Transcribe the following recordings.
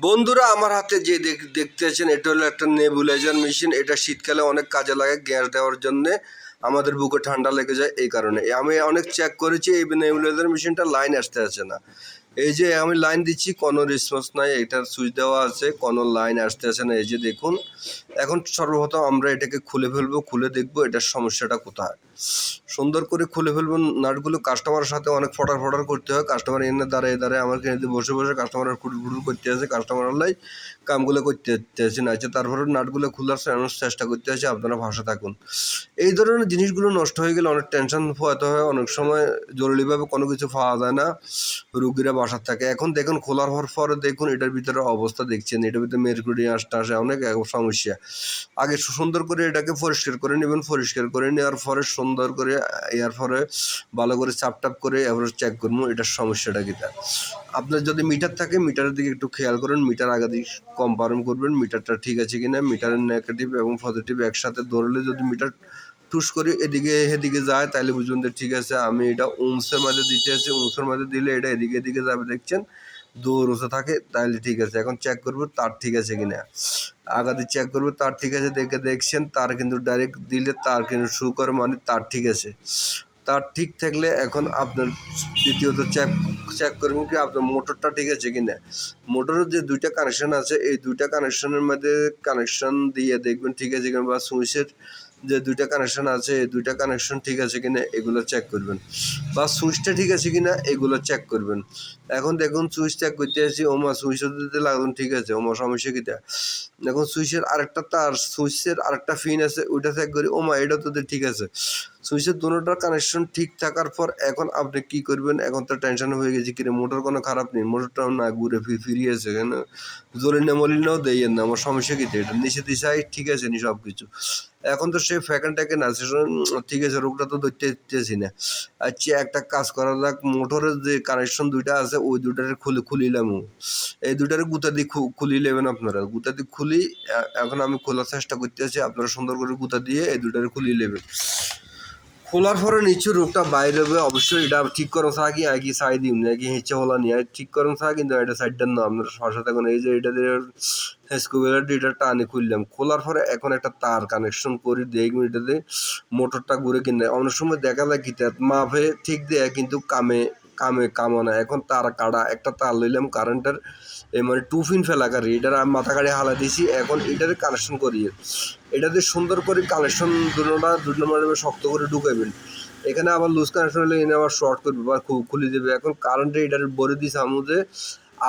বন্ধুরা, আমার হাতে যে দেখ- দেখতেছেন এটা হলো একটা নেবুলাইজার মেশিন। এটা শীতকালে অনেক কাজে লাগে গ্যাস দেওয়ার জন্য। আমাদের বুকে ঠান্ডা লেগে যায় এই কারণে। আমি অনেক চেক করেছি, এই নেবুলাইজার মেশিনটা লাইন আসতে আছে না। এই যে আমি লাইন দিচ্ছি, কোনো রেসপন্স নাই, এটার সুইচ দেওয়া আছে, কোনো লাইন আসতে আছে না, এই যে দেখুন। এখন সর্বপ্রথম আমরা এটাকে খুলে ফেলব, খুলে দেখব এটার সমস্যাটা কোথায়। সুন্দর করে খুলে ফেলব, নাটগুলো কাস্টমারের সাথে অনেক ফটার ফটার করতে হয় কাস্টমার এনে দাঁড়িয়ে দাঁড়িয়ে আমার কিনে বসে বসে কাস্টমারের খুঁড় করতে আছে কাস্টমার লাই কামগুলো করতে আছে না তারপরে নাটগুলো খোলার চেষ্টা- চেষ্টা করতে আছে আপনারা ভাষা থাকুন। এই ধরনের জিনিসগুলো নষ্ট হয়ে গেলে অনেক টেনশন পোয়াতে হয়, অনেক সময় জরুরিভাবে কোনো কিছু পাওয়া যায় না, রুগীরা বাসার থাকে। এখন দেখুন, খোলার হওয়ার পরে দেখুন, এটার ভিতরে অবস্থা দেখছেন। এটার ভিতরে মেরকুড়ি আসতে আসে, অনেক সমস্যা। আগে সুন্দর করে এটাকে পরিষ্কার করে নেবেন, পরিষ্কার করে নেওয়ার পরে সুন্দর করে এর পরে ভালো করে চাপ টাপ করে এবার চেক করব এটার সমস্যাটা কী তার আপনার যদি মিটার থাকে, মিটারের দিকে একটু খেয়াল করেন, মিটার আগে দিকে কম্পারেন করবেন, মিটারটা ঠিক আছে কিনা, মিটারের নেগেটিভ এবং পজিটিভ একসাথে ধরলে যদি মিটার টুস করে, এদিকে এদিকে যায় তাহলে বুঝবেন যে ঠিক আছে, আমি এটা উমসের মাঝে দিতে আছি উমসের মাঝে দিলে এটা এদিকে এদিকে যাবে, দেখছেন? দূর উঁচু থাকে তাহলে ঠিক আছে, এখন চেক করব তার ঠিক আছে কিনা। আগাতে চেক করব তার ঠিক আছে, দেখে দেখছেন, তার কিন্তু ডাইরেক্ট দিলে তার কিন্তু শু করে মানে তার ঠিক আছে। তার ঠিক থাকলে এখন আপনার দ্বিতীয়ত চেক চেক করবেন কি আপনার মোটরটা ঠিক আছে কিনা। মোটরের যে দুইটা কানেকশন আছে, এই দুইটা কানেকশনের মধ্যে কানেকশন দিয়ে দেখবেন ঠিক আছে কিনা বা সুইচের যে দুইটা কানেকশন আছে দুইটা কানেকশন ঠিক আছে কিনা, এগুলো চেক করবেন। বা সুইচটা ঠিক আছে কিনা, এগুলো চেক করবেন। এখন দেখুন সুইচ চেক করতে আসি ওমা সুইচ দিতে লাগুন ঠিক আছে ওমা সমস্যা কিটা এখন সুইচের আরেকটা তার সুইচের আরেকটা ফিন আছে ওইটা চেক করি ওমা এটা তো ঠিক আছে। সুইচের দুটোটার কানেকশন ঠিক থাকার পর এখন আপনি কি করবেন? এখন তো টেনশন হয়ে গেছে কিরে মোটর কোনো খারাপ নেই মোটরটাও না ঘুরে ফিরিয়েছে কেন? জলিনা মলিনাও দেইয়েন না আমার সমস্যা কি এটা নিচে দিশাই ঠিক আছে নি সব কিছু এখন তো সে ফ্যাকেন ট্যাকেন আছে শোন, ঠিক আছে রোগটা তো ধরতে দিতেছি না। আচ্ছা একটা কাজ করা যাক মোটরের যে কানেকশন দুইটা আছে ওই দুটারে খুলে খুলিলাম এই দুটারে গুতা দিয়ে খুলি নেবেন আপনারা। গুতা দিয়ে খুলি এখন আমি খোলার চেষ্টা করতে আছি আপনারা সুন্দর করে গুতা দিয়ে এই দুটারে খুলি নেবেন খোলার পরে নিচু রোগটা বাইরে হবে অবশ্যই এটা ঠিক করুন ছাড়া কি সাই দিন নাকি হেঁচে হলা নিয়ে ঠিক করুন ছাড়া কিন্তু এটা সাইডটা না আপনার সরষা থাকুন এই যে এটা দিয়ে এটা টানে খুললাম। খোলার পরে এখন একটা তার কানেকশন করি দেখবেন এটাতে মোটরটা ঘুরে কিনে অনেক সময় দেখা যায় কি মাপে ঠিক দেয়, কিন্তু কামে কামে কামো না এখন তার কাটা একটা তার লইলাম কারেন্টের মানে টু ফিন গাড়ি এটার আমি মাথা গাড়ি হালা দিয়েছি, এখন এটাতে কানেকশন করি এটাতে সুন্দর করে কানেকশন দুটো নম্বরে শক্ত করে ঢুকাবেন। এখানে আবার লুজ কানেকশন হলে এনে আবার শর্ট করবে বা খুলে দেবে। এখন কারেন্টে এটার বলে দিছে আমুদে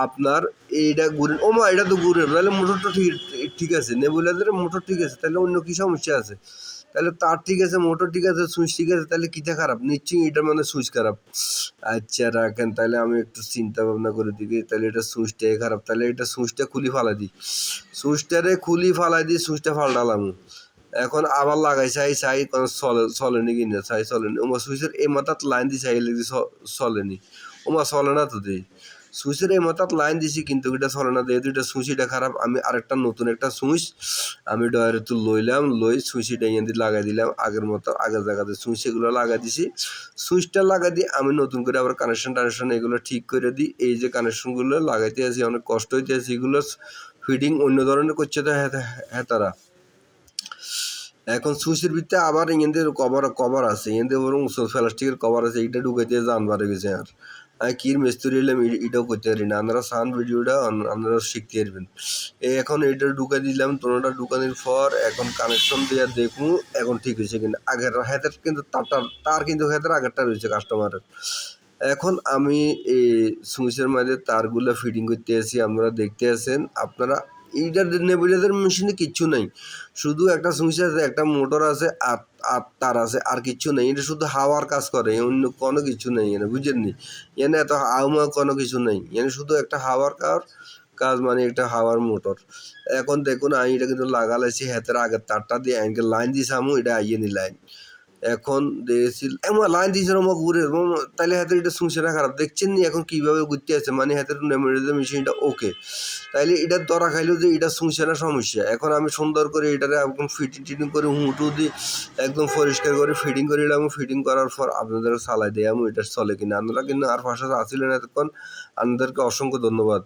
আপনার এইটা ঘুরে ও মা, এটা তো ঘুরে তাহলে মোটরটা ঠিক ঠিক আছে। নেবুলাদের মোটর ঠিক আছে। তাহলে অন্য কি সমস্যা আছে? তাহলে তার ঠিক আছে, মোটর ঠিক আছে, সুইচ ঠিক আছে, তাহলে কিটা খারাপ? নিশ্চয়ই এটা মানে সুইচ খারাপ। আচ্ছা রাখেন, তাহলে আমি একটু চিন্তা ভাবনা করে দিই তাহলে এটা সুইচটাই খারাপ। তাহলে এটা সুইচটা খুলি ফালাই দিই। সুইচটারে খুলি ফালাই দিই, সুইচটা ফাল্টালাম। এখন আবার লাগাই চাই চাই কোনো চলে, চলেনি কিনা চাই চলেনি। ওমা সুইচের এই মাথাত লাইন দিছে এই লেগে চলেনি। ওমা চলে না তো দেই। সুইচের এই মাথাত লাইন দিছি, কিন্তু এটা চলে না, যেহেতু এটা সুইচটা খারাপ, আমি আরেকটা নতুন একটা সুইচ আমি ডয়ারে তো লইলাম, লই সুইচটা এখান দিয়ে লাগাই দিলাম, আগের মতো, আগের জায়গাতে সুইচ এগুলো লাগাই দিছি। সুইচটা লাগাই দিয়ে আমি নতুন করে আবার কানেকশন টানেকশন এগুলো ঠিক করে দিই, এই যে কানেকশনগুলো লাগাইতে আছি, অনেক কষ্ট হইতে আছে, এগুলো ফিটিং অন্য ধরনের করছে তো হ্যাঁ তারা। এখন সুইচের ভিতরে আবার এখান কভার কভার আছে থেকে বরং প্লাস্টিকের কভার আছে, এইটা ঢুকাইতে জান বাড়ে গেছে আর। এলাম এ- এটাও করতে পারি না আপনারা সান ভিডিওটা আপনারা শিখতে পারবেন এখন এইটা ঢুকাই দিলাম তোনোটা ঢুকানোর পর এখন কানেকশন দিয়ে দেখুন এখন ঠিক হয়েছে কিন্তু আগের হাতের কিন্তু তারটা তার কিন্তু হাতের আগেরটা রয়েছে কাস্টমারের এখন আমি এই সুইচের মাঝে তারগুলো ফিটিং করতে আছি আপনারা দেখতে আছেন আপনারা এইটার নেবুলাদের মেশিনে কিচ্ছু নাই শুধু একটা সুইচ আছে একটা মোটর আছে আর তার আছে আর কিছু নেই। এটা শুধু হাওয়ার কাজ করে অন্য কোনো কিছু নেই এনে, বুঝেননি? এনে এত হাওয়া কোনো কিছু নেই। এনে শুধু একটা হাওয়ার কাজ কাজ মানে একটা হাওয়ার মোটর। এখন দেখুন, আমি এটা কিন্তু লাগালেছি হাতের আগের তারটা দিয়ে লাইন দিয়েছি আমি, এটা আইয়ে নি লাইন। এখন দিয়েছি এমন লাইন দিয়েছিল আমার ঘুরে এবং তাহলে হাতের এটা শুনছে না, খারাপ। দেখছেন নি এখন কীভাবে ঘুরতে আছে মানে হাতের মেমোরিজম মেশিনটা ওকে তাইলে এটা দরা খাইলো যে এটা শুনছে না সমস্যা। এখন আমি সুন্দর করে এটারে একদম ফিটিং টিটিং করে হুঁটু দিয়ে একদম পরিষ্কার করে ফিটিং করে এলাম ফিটিং করার পর আপনাদের সালাই দেয় আমি এটা চলে কিনা। আপনারা কিন্তু আর পাশে আসছিলেন এতক্ষণ। আপনাদেরকে অসংখ্য ধন্যবাদ।